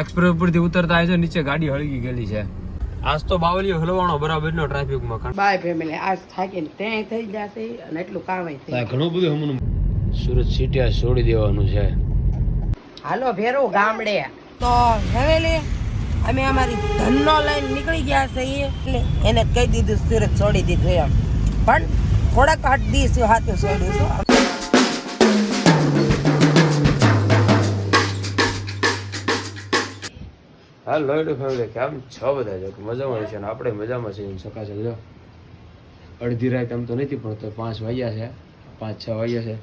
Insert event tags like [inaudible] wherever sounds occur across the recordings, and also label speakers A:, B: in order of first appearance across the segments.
A: Express ઉપરથી ઉતરતા આવી છે નીચે ગાડી હળગી ગયેલી છે. આજ તો બાવલીઓ હલવાનો બરાબરનો ટ્રાફિકમાં કારણ
B: બાય ફેમિલી આજ થાકીને ત્યાં થઈ જશે અને એટલું કામ
A: આ ઘણું બધું હમણાં સુરત સિટી આ છોડી દેવાનું છે.
B: હાલો ભેરો ગામડે. તો હવેલી અમે અમારી ધનનો લઈને નીકળી ગયા છીએ. એટલે એને કહી દીધું સુરત છોડી દીધું એમ. પણ થોડાક આઠ દિવસ હાથે છોડ્યું છું.
A: હા લોયડો ફેમિલી કેમ છ બધા જો મજામાં છે ને આપણે મજામાં છીએ. સકા છે જો. અડધી રાત એમ તો નથી પણ તો પાંચ વાગ્યા છે. પાંચ છ વાગ્યા છે.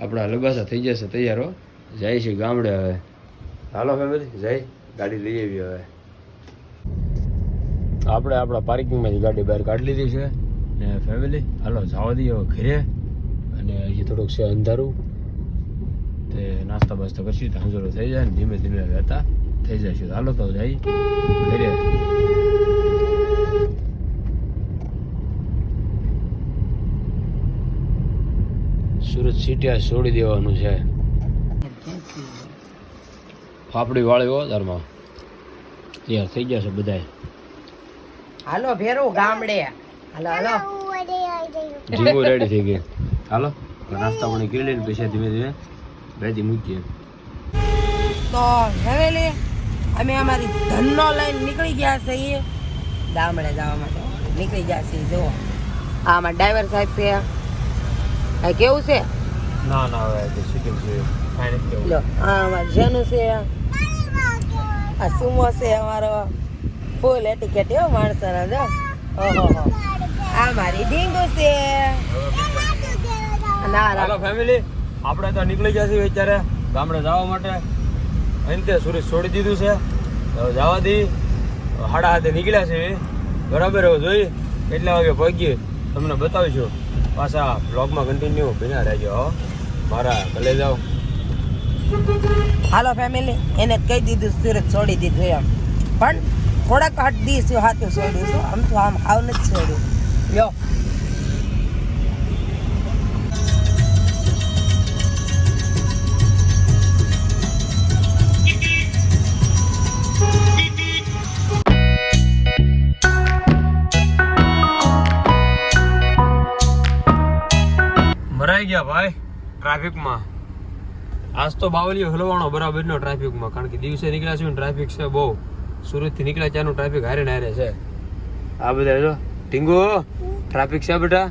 A: આપણા લબાસા થઈ જશે તૈયાર હો. જાય છે ગામડે હવે. હાલો ફેમિલી જાય. ગાડી લઈ આવી હવે. આપણે આપણા પાર્કિંગમાંથી ગાડી બહાર કાઢી લીધી છે. ને ફેમિલી હાલો જવા દઈએ હવે ઘરે. અને હજી થોડુંક છે અંધારું. તે નાસ્તા બાસ્તા કરશું તો હાંજરો થઈ જાય ને ધીમે ધીમે વહેતા થઈ જશે. હાલો તો જઈ ઘરે. સુરત સિટી આ છોડી દેવાનું છે. ફાફડી વાળી હો તૈયાર થઈ ગયા છે બધાય.
B: હાલો ભેરો ગામડે. હાલો હાલો.
A: જીવો રેડી થઈ ગઈ. હાલો નાસ્તા પાણી કરી લઈને પછી ધીમે ધીમે બેથી મૂકીએ.
B: તો ફેમિલી અમે અમારી ધનનો લઈને નીકળી ગયા છીએ. ગામડે જવા માટે. નીકળી ગયા છીએ જુઓ. આમાં ડ્રાઈવર સાહેબ છે. આ કેવું છે?
A: ના ના હવે તો સિટી છે
B: લો આ અમારું જેનું છે. આ સુમો છે અમારો. ફૂલ એટિકેટ એવો માણસોનો જો. ઓહો આ મારી ઢીંગુ છે. ના
A: હાલો
B: ના
A: ફેમિલી આપણે તો નીકળી ગયા છીએ અત્યારે ગામડે જવા માટે. અહીં તે સુરત છોડી દીધું છે. હવે જવા દી. હાડા હાથે નીકળ્યા છે બરાબર હવે જોઈ કેટલા વાગે પહોંચીએ. તમને બતાવીશું. પાછા બ્લોગમાં કન્ટિન્યુ બિના રહેજો, હો. મારા ભલે જાઓ
B: હાલો ફેમિલી એને કહી દીધું સુરત છોડી દીધું એમ. પણ થોડાક આઠ દિવસ હાથે છોડ્યું છું. આમ તો આમ આવ નથી છોડ્યું. યો
A: મરાઈ ગયા ભાઈ ટ્રાફિકમાં. આજ તો બાવલીઓ બરાબર બરાબરનો ટ્રાફિકમાં કારણ કે દિવસે નીકળ્યા છે ટ્રાફિક છે બહુ. સુરતથી નીકળ્યા ત્યાંનું ટ્રાફિક હારે ને હારે છે. આ બધા જો ટીંગુ ટ્રાફિક છે બેટા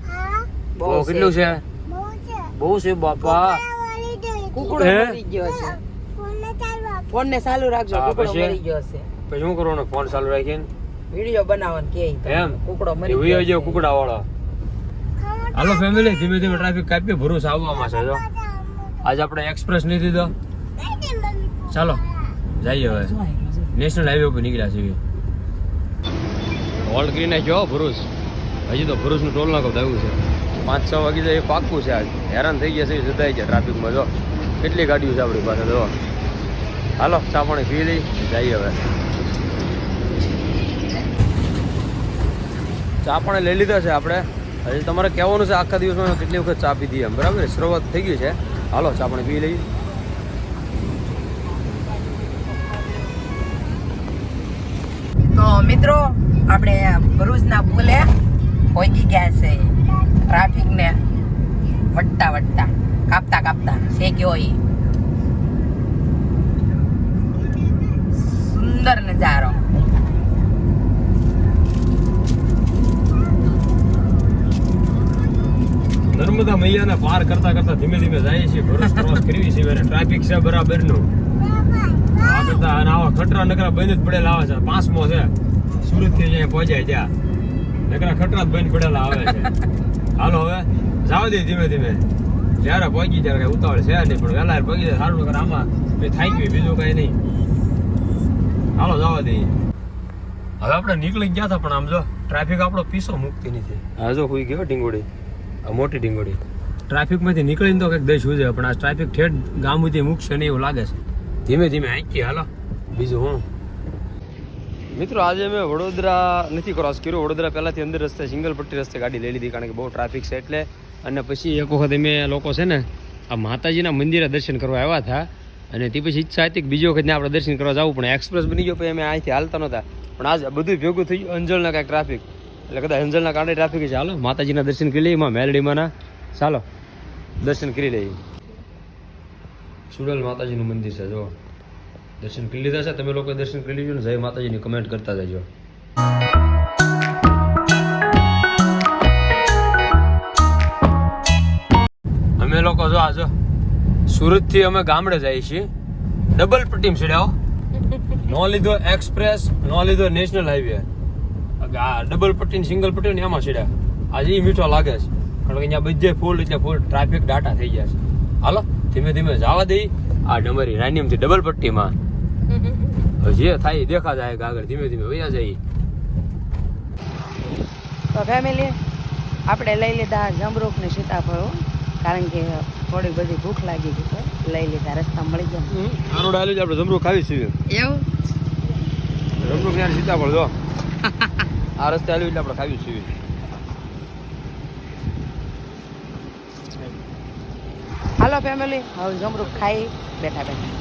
A: બહુ કેટલું છે. બહુ છે. બાપા.
B: કુકડો? મરી ગયો છે. ફોન ને ચાલુ રાખજો. કુકડો મરી ગયો છે.
A: પછી શું કરવાનું? ફોન ચાલુ રાખીને?
B: વિડિયો બનાવવાનું કે
A: એમ?
B: કુકડો મરી ગયો
A: કુકડા વાળો હાલો ફેમિલી ધીમે ધીમે ટ્રાફિક કાપીએ ભરૂચ આવવામાં છે, જો. આજે આપણે એક્સપ્રેસ નહીં દીધો. ચાલો, જઈએ હવે. નેશનલ હાઈવે ઉપર નીકળ્યા છીએ. હોલ્ડ કરી નાખ્યો હો ભરૂચ. હજી તો ભરૂચનું ટોલ નાકો થયું છે. પાંચ છ વાગી તો એ પાક્કું છે આજ. હેરાન થઈ ગયા છે જતા છે ટ્રાફિકમાં જો. કેટલી ગાડીઓ છે આપણી પાસે, જો. હાલો, ચા પાણી પી લઈ, જઈએ હવે. ચા પાણી લઈ લીધા છે આપણે. હજી તમારે કહેવાનું છે આખા દિવસમાં કેટલી વખત ચા પીધી એમ, બરાબર? શરૂઆત થઈ ગઈ છે. હાલો, ચા પણ પી લઈએ.
B: તો મિત્રો, આપણે ભરૂચના પુલે પહોંચી ગયા છે. ટ્રાફિક ને વટતા વટતા, કાપતા કાપતા, છે કયો સુંદર નજારો.
A: નર્મદા મૈયાને પાર કરતા કરતા ધીમે ધીમે જાય છે ભરૂચ ક્રોસ કરવી છે અને ટ્રાફિક છે બરાબરનું. આ કરતા અને આવા ખટરા નકરા બંધ જ પડેલા આવે છે. પાંચમો છે. સુરતથી અહીંયા પહોંચાય ત્યાં. નકરા ખટરા જ બંધ પડેલા આવે છે. હાલો હવે, જાવ દે ધીમે ધીમે. જ્યારે પહોંચી ત્યારે કઈ ઉતાવળ છે નહીં, પણ વહેલા પહોંચી જાય સારું નકર આમાં થાય ગયું બીજું કઈ નહીં. હાલો, જવા દઈએ હવે આપણે નીકળી ગયા હતા પણ આમ જો ટ્રાફિક આપણો પીસો મુકતી નથી. હા જો ગયો ડીંગોડી આ મોટી ડીંગોડી ટ્રાફિકમાંથી નીકળીને તો કંઈક દઈ શું છે પણ આ ટ્રાફિક ઠેઠ ગામ સુધી મૂકશે ને એવું લાગે છે. ધીમે ધીમે આંકી હાલો. બીજું હું? મિત્રો આજે મેં વડોદરા નથી ક્રોસ કર્યું. વડોદરા પહેલાંથી અંદર રસ્તે સિંગલ પટ્ટી રસ્તે ગાડી લઈ લીધી કારણ કે બહુ ટ્રાફિક છે એટલે. અને પછી એક વખત અમે લોકો છે ને આ માતાજીના મંદિરે દર્શન કરવા આવ્યા હતા. અને તે પછી ઈચ્છા હતી કે બીજો વખત આપણે દર્શન કરવા જવું પણ એક્સપ્રેસ બની ગયો પછી અમે અહીંથી હાલતા નહોતા. પણ આજ બધું ભેગું થઈ ગયું અંજળના કાંઈક ટ્રાફિક એટલે કદાચ અંજલના કારણે ટ્રાફિક છે. ચાલો માતાજીના દર્શન કરી લઈએ એમાં મેલડીમાંના. ચાલો દર્શન કરી લઈએ. સુડલ માતાજીનું મંદિર છે જો દર્શન કરી લીધા છે. તમે લોકો દર્શન કરી લીધું ને જય માતાજીની કમેન્ટ કરતા જજો અમે લોકો જો આ જો સુરતથી અમે ગામડે જઈએ છીએ. ડબલ પટ્ટીમ ચડ્યાઓ [laughs] નો લીધો એક્સપ્રેસ નો લીધો નેશનલ હાઈવે આ ડબલ પટ્ટી સિંગલ પટ્ટી ને એમાં સીડા આજે એ મીઠો લાગે છે. કારણ કે અહીંયા બધે ફૂલ એટલે ફૂલ ટ્રાફિક ડાટા થઈ ગયા છે. હાલો ધીમે ધીમે જવા દઈ. આ ડમરી રાનીમથી થી ડબલ પટ્ટીમાં જે થાય દેખા જાય આગળ ધીમે ધીમે વયા જઈએ
B: તો ફેમિલી આપણે લઈ લીધા જમરૂખ ને સીતાફળો કારણ કે થોડી બધી ભૂખ લાગી ગઈ તો લઈ લીધા રસ્તા મળી ગયા.
A: આરોડ આલ્યું આપણે જમરૂ ખાવી છીએ
B: એવું?
A: જમરૂ ત્યાં સીતાફળ જો. [laughs] આ રસ્તે આવ્યું એટલે આપણે ખાવી છીએ.
B: હાલો ફેમિલી હવે જમરૂખ ખાઈ બેઠા બેઠા.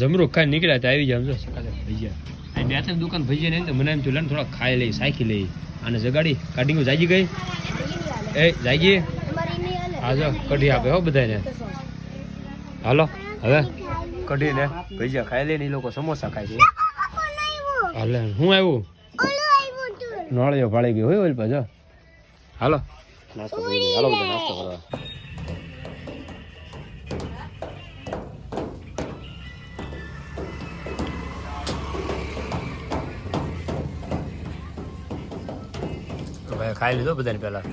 A: જમરૂખ ખાઈ નીકળ્યા તો આવી જાય સમજો સકાલે ભજીયા. આ બે ત્રણ દુકાન ભજીયા નહીં તો મને એમ ચૂલા થોડા ખાઈ લઈ સાયકી લઈ અને જગાડી કાઢી જાગી ગઈ. એ જાગી. હા જો કઢી આપે હો બધાને હાલો હવે. કઢીને ભજીયા ખાઈ લઈને એ લોકો સમોસા ખાય છે. હાલે હું આવ્યું? નોળિયો ભાળી ગયો. હોય ઓલ પાછો. હાલો. નાસ્તો કરી હાલો બધા નાસ્તો કરવા ભાઈ ખાઈ લીધો બધાને પહેલા?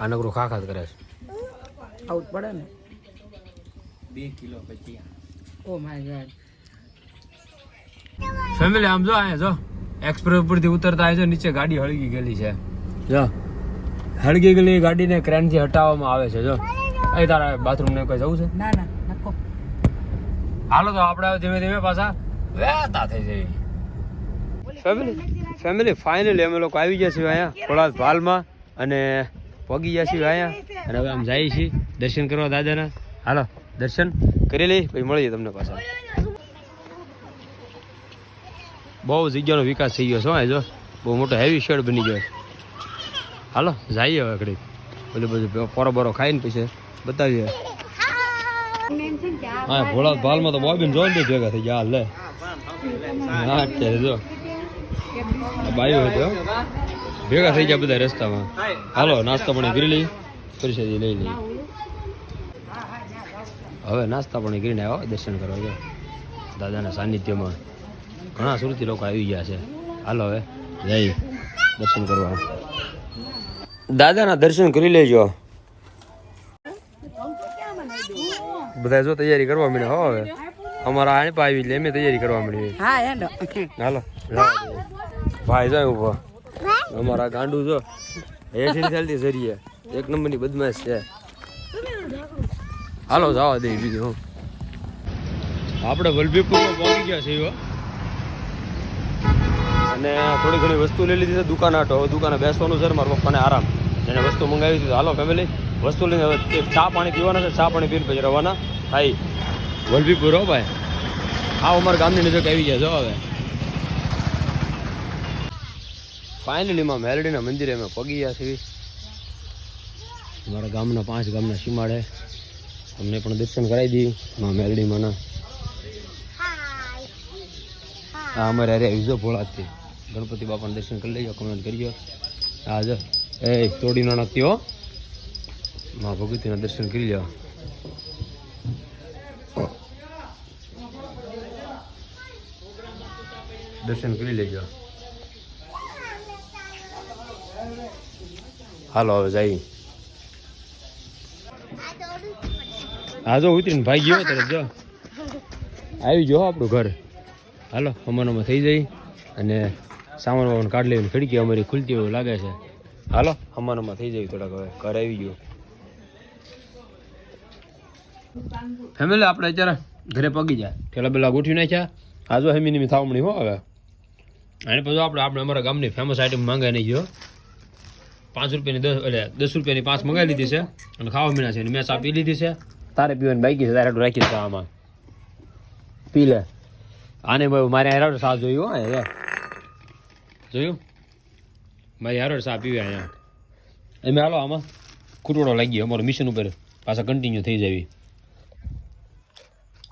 A: આ નકરું ખા ખા કરે છે.
B: આવું પડે ને. બે કિલો પછી ઓ માય ગોડ.
A: ફેમિલી આમ જો અહીંયા જો. એક્સપ્રેસ ઉપરથી ઉતરતા આવે છે નીચે ગાડી હળગી ગયેલી છે. જો. હળગી ગયેલી ગાડીને ક્રેનથી હટાવવામાં આવે છે જો. અહીં તારા બાથરૂમ ને કોઈ જવું છે?
B: ના ના
A: હાલો તો આપણે ધીમે ધીમે પાછા વહેતા થઈ જઈએ. ફેમિલી ફેમિલી ફાઇનલી અમે લોકો આવી ગયા છીએ અહીંયા થોડા ભાલમાં અને પગી ગયા છીએ અહીંયા. અને હવે આમ જઈએ છીએ દર્શન કરવા દાદાના. હાલો દર્શન કરી લઈ પછી મળીએ તમને પાછા. બહુ જગ્યાનો વિકાસ થઈ ગયો છે, હા, જો. બહુ મોટો હેવી શેડ બની ગયો. હાલો, જઈએ હવે ઘડી બધું બધું પોરો બોરો ખાઈને પછી બતાવીએ. હા ભોળા ભાલમાં તો બોબીન જોઈને બી ભેગા થઈ ગયા લે. હા, અત્યારે જો. બાયો હતો ભેગા થઈ ગયા બધા રસ્તામાં. હાલો, નાસ્તા પાણી કરી લઈ પરિષદી લઈ લઈ હવે નાસ્તા પાણી કરીને આવ્યો દર્શન કરવા ગયા દાદાના સાનિધ્યમાં. ઘણા સુરતી લોકો આવી ગયા છે. હાલો હવે જઈ દર્શન કરવા દાદાના દર્શન કરી લેજો. બધા જો તૈયારી કરવા મળી હો હવે. અમારા આને આવી એટલે અમે તૈયારી કરવા માંડી
B: હા હેડો.
A: હાલો ભાઈ જાય ઊભો અમારા ગાંડુ જો હેઠી ચાલતી સરીએ એક નંબરની બદમાશ છે. હાલો જવા દે બીજું હું. આપણે વલભીપુરમાં પહોંચી ગયા છીએ હો. અને થોડી ઘણી વસ્તુ લઈ લીધી છે, દુકાન આટો. હવે દુકાને બેસવાનું છે મારા પપ્પાને આરામ. એને વસ્તુ મંગાવી હતી હાલો ફેમિલી વસ્તુ લઈને હવે ચા પાણી પીવાના છે, ચા પાણી પીને પછી રવાના. થાય વલભીપુર હો ભાઈ. આ અમારા ગામની નજીક આવી ગયા જો હવે. ફાઇનલી માં મેલડીના મંદિરે અમે પગી ગયા છીએ. અમારા ગામના પાંચ ગામના સીમાડે. અમને પણ દર્શન કરાવી દીધું, માં મેલડીમાંના. હા અમારે અરે ભોળા ભોળાથી ગણપતિ બાપાના દર્શન કરી લેજો કમેન્ટ કરજો હા, જો. એ, તોડી ન નાખતી હો. મા ભગવતીના દર્શન કરી લો દર્શન કરી લેજો. હાલો, હવે જઈ. હા, જો, ઉતરીને ભાઈ ગયો તરફ જો. આવી ગયો આપણું ઘર. હાલો, અમારામાં થઈ જાય. અને સામાન વામાન કાઢ લેવી ખડકી અમારી ખુલતી એવું લાગે છે. હાલો, અમારામાં થઈ જાય થોડાક હવે. ઘર આવી ગયું. ફેમિલી, આપણે અત્યારે ઘરે પગી જાય. ઠેલા બેલા ગોઠવી નાખ્યા. આજુ હેમીની થાવમણી હો હવે. અને પછી આપણે આપણે અમારા ગામની ફેમસ આઈટમ માંગાઈ નહીં ગયો પાંચ રૂપિયાની દસ એટલે દસ રૂપિયાની પાંચ મંગાવી લીધી છે. અને ખાવા મીના છે અને મેં ચા પી લીધી છે. તારે પીવાની બાકી છે, તારે રાખી છે આમાં. પી લે. આને મારે હેરાડ સા જોયું હા હે જોયું? મારી હેરાડ સાપ પીવે અહીંયા. એમ હાલો આમાં કુટવડો લાગી ગયો અમારું મિશન ઉપર પાછા કન્ટિન્યુ થઈ જાય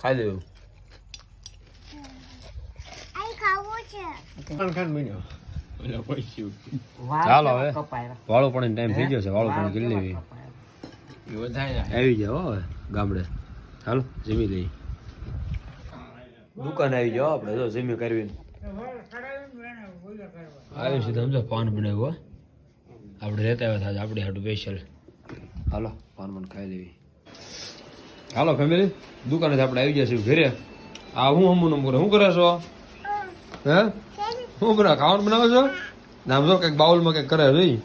A: ખાઈ લેવું ચાલો હવે.
B: કપાય
A: વાળો પણ ટાઈમ થઈ ગયો છે વાળો પણ કરી લેવી. આવી જાવ હવે ગામડે. હાલો જમી લઈ દુકાન આવી જાઓ આપણે જો જમી કરવી આવ્યું છે સમજો પાન બનાવ્યું હો. આપણે રહેતા આવ્યા હતા આપણે હાટું સ્પેશિયલ હાલો પાન પણ ખાઈ લેવી. હાલો ફેમિલી દુકાને આપણે આવી જશે ઘરે. આ હું હમું નંબર શું કરે છો? હે? શું બના ખાવાનું બનાવો છો? ને આમ જો કંઈક બાઉલમાં કંઈક કરે જોઈ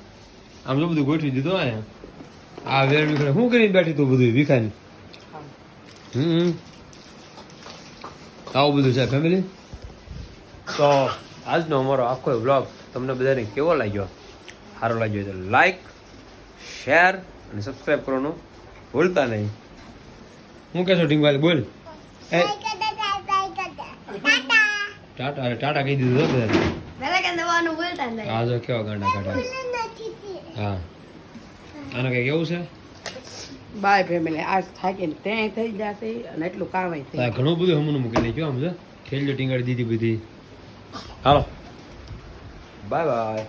A: આમ જો બધું ગોઠવી દીધું અહીંયા. આ વેર વિખરે શું કરીને બેઠી તું બધું વિખાની હમ. આવું બધું છે ફેમિલી તો આજનો અમારો આખો વ્લોગ તમને બધાને કેવો લાગ્યો? સારો લાગ્યો તો લાઈક શેર અને સબસ્ક્રાઈબ કરવાનું ભૂલતા નહીં. હું કહેશો ઢીંગવાલી બોલ. એ ટાટા અરે ટાટા કહી દીધું હો બધાને. આ જો કેવા ગાંડા કાઢા હા. આને કઈ કેવું છે?
B: Bye family. આજ થાકીને ત્યાં થઈ જશે અને એટલું કામ થઈ
A: ઘણું બધું હમણાં મૂકી નાખ્યું આમ છે ખેલજો ટીંગાડી દીધી બધી. હાલો. Bye bye.